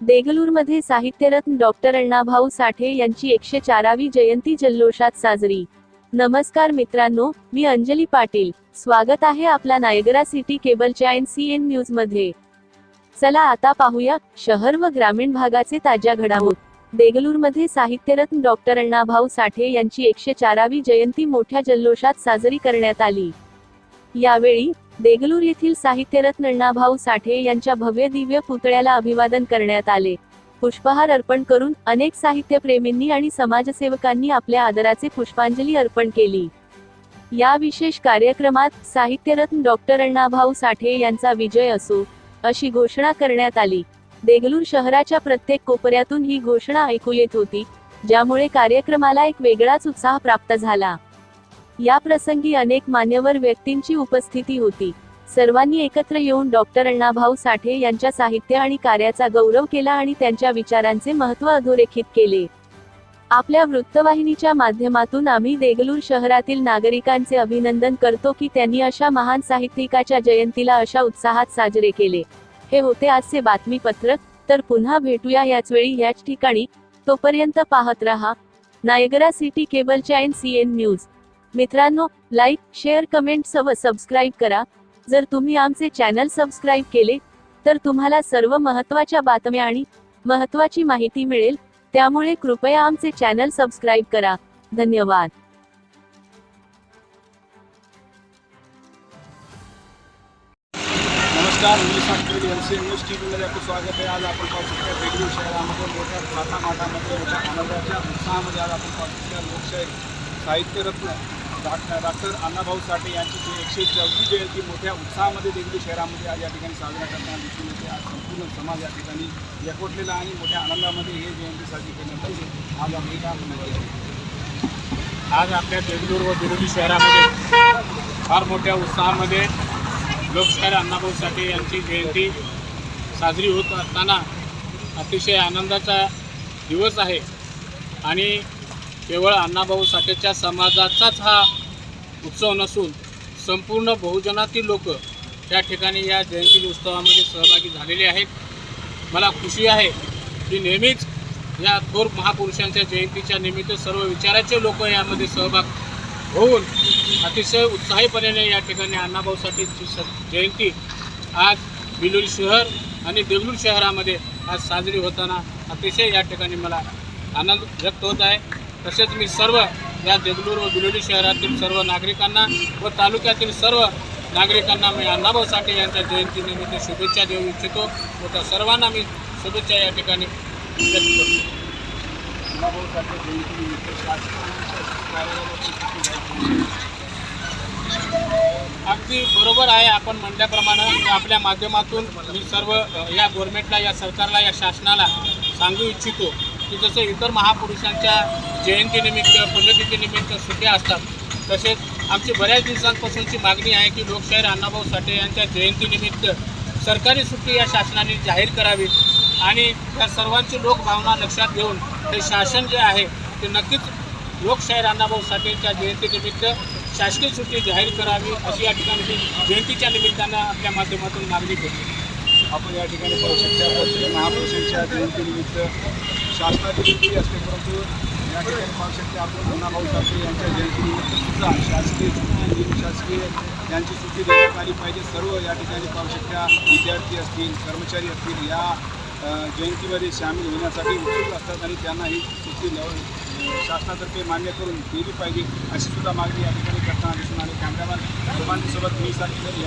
देगलूरमध्ये साहित्यरत्न डॉक्टर अण्णाभाऊ साठे यांची एकशे चारावी जयंती जल्लोषात साजरी. नमस्कार मित्रांनो मी अंजली पाटील. स्वागत आहे आपला नायगरा सिटी केबलच्या एन सी एन न्यूजमध्ये. चला आता पाहूया शहर व ग्रामीण भागाचे ताज्या घडामोड. देगलूरमध्ये साहित्यरत्न डॉक्टर अण्णाभाऊ साठे यांची एकशे चारावी जयंती मोठ्या जल्लोषात साजरी करण्यात आली. यावेळी देगलूर येथील साहित्यरत्न अण्णाभाऊ साठे यांच्या भव्य दिव्य पुतळ्याला अभिवादन करण्यात आले. पुष्पहार अर्पण करून अनेक साहित्यप्रेमींनी आणि समाजसेवकांनी आपल्या आदराचे पुष्पांजली अर्पण केली. या विशेष कार्यक्रमात साहित्यरत्न डॉक्टर अण्णाभाऊ साठे यांचा विजय असो अशी घोषणा करण्यात आली. देगलूर शहराच्या प्रत्येक कोपऱ्यातून ही घोषणा ऐकू येत होती ज्यामुळे कार्यक्रमाला एक वेगळाच उत्साह प्राप्त झाला. या प्रसंगी अनेक मान्यवर व्यक्तींची उपस्थिती होती. सर्वांनी एकत्र येऊन डॉक्टर अण्णाभाऊ साठे यांच्या साहित्य आणि कार्याचा गौरव केला आणि त्यांच्या विचारांचे महत्त्व अधोरेखित केले. आपल्या वृत्तवाहिनीच्या माध्यमातून आम्ही देगलूर शहरातील नागरिकांचे अभिनंदन करतो की त्यांनी अशा महान साहित्यिकाच्या जयंतीला अशा उत्साहात साजरे केले. हे होते आजचे बातमीपत्र. तर पुन्हा भेटूया याच वेळी याच ठिकाणी. तोपर्यंत पाहत रहा. नायगरा सिटी केबल चॅन सी एन न्यूज. मित्रांनो लाईक शेअर कमेंट सव सबस्क्राईब करा. जर तुम्ही आमचे चॅनल सबस्क्राईब केले तर तुम्हाला सर्व महत्त्वाच्या बातम्या आणि महत्त्वाची माहिती मिळेल. त्यामुळे कृपया आमचे चॅनल सबस्क्राईब करा. धन्यवाद. नमस्कार मी सांगतो एन सी न्यूज टी व्हीमध्ये आपलं स्वागत आहे. आज आपण पाहू शकता बेंगळूर शहरामध्ये मोठ्या माठामध्ये मोठ्या आनंदाच्या उत्साहामध्ये आज आपण पाहू शकता लोकशाही. साहित्यरत्न डॉक्टर डॉक्टर अण्णाभाऊ साठे यांची जी एकशे चौथी जयंती मोठ्या उत्साहामध्ये देगलूर शहरामध्ये आज या ठिकाणी साजरा करताना दिसून येते. आज संपूर्ण समाज या ठिकाणी एकवटलेला आणि मोठ्या आनंदामध्ये हे जयंती साजरी करण्यात आली. आज आम्ही काय आज आपल्या देगलूर व बिरोली शहरामध्ये फार मोठ्या उत्साहामध्ये लोकशाहीर अण्णाभाऊ साठे यांची जयंती साजरी होत असताना अतिशय आनंदाचा दिवस आहे. आणि केवळ अण्णाभाऊ साठेच्या समाजाचाच हा उत्सव नसून संपूर्ण बहुजनातील लोक त्या ठिकाणी या जयंती उत्सवामध्ये सहभागी झालेले आहेत. मला खुशी आहे की नेहमीच या थोर महापुरुषांच्या जयंतीच्या निमित्त सर्व विचाराचे लोक यामध्ये सहभाग होऊन अतिशय उत्साहीपणे या ठिकाणी अण्णाभाऊ साठेची स जयंती आज बिलोली शहर आणि देगलूर शहरामध्ये आज साजरी होताना अतिशय या ठिकाणी मला आनंद व्यक्त होत आहे. तसेच मी सर्व या देगलूर व बिलोली शहरातील सर्व नागरिकांना व तालुक्यातील सर्व नागरिकांना मी अण्णाभाऊ साठे यांच्या जयंतीनिमित्त शुभेच्छा देऊ इच्छितो व त्या सर्वांना मी शुभेच्छा या ठिकाणी व्यक्त करतो. अण्णाभाऊ साठे जयंती निमित्त शासनाच्या अगदी बरोबर आहे आपण म्हणल्याप्रमाणे आपल्या माध्यमातून मी सर्व या गव्हर्नमेंटला या सरकारला या शासनाला सांगू इच्छितो. की जसं इतर महापुरुषांच्या जयंतीनिमित्त पुण्यतिथीनिमित्त सुट्ट्या असतात तसेच आमची बऱ्याच दिवसांपासूनची मागणी आहे की लोकशाहीर अण्णाभाऊ साठे यांच्या जयंतीनिमित्त सरकारी सुट्टी या शासनाने जाहीर करावी आणि या सर्वांची लोकभावना लक्षात घेऊन हे शासन जे आहे ते नक्कीच लोकशाहीर अण्णाभाऊ साठेंच्या जयंतीनिमित्त शासकीय सुट्टी जाहीर करावी अशी या ठिकाणी जयंतीच्या निमित्तानं आपल्या माध्यमातून मागणी केली आपण या ठिकाणी पाहू शकता महापुरुषांच्या जयंतीनिमित्त शासनाची सुट्टी असते परंतु या ठिकाणी पाहू शकते आपण अण्णाभाऊ साठे यांच्या जयंतीनिमित्त सुद्धा शासकीय शासकीय यांची सुट्टी देण्यात आली पाहिजे. सर्व या ठिकाणी पाहू शकता विद्यार्थी असतील कर्मचारी असतील या जयंतीमध्ये सामील होण्यासाठी उत्सुक असतात आणि त्यांना ही सुट्टी शासनातर्फे मान्य करून दिली पाहिजे अशी सुद्धा मागणी या ठिकाणी करताना दिसून आली. कॅमेरामॅन सोबत मी सांगितलं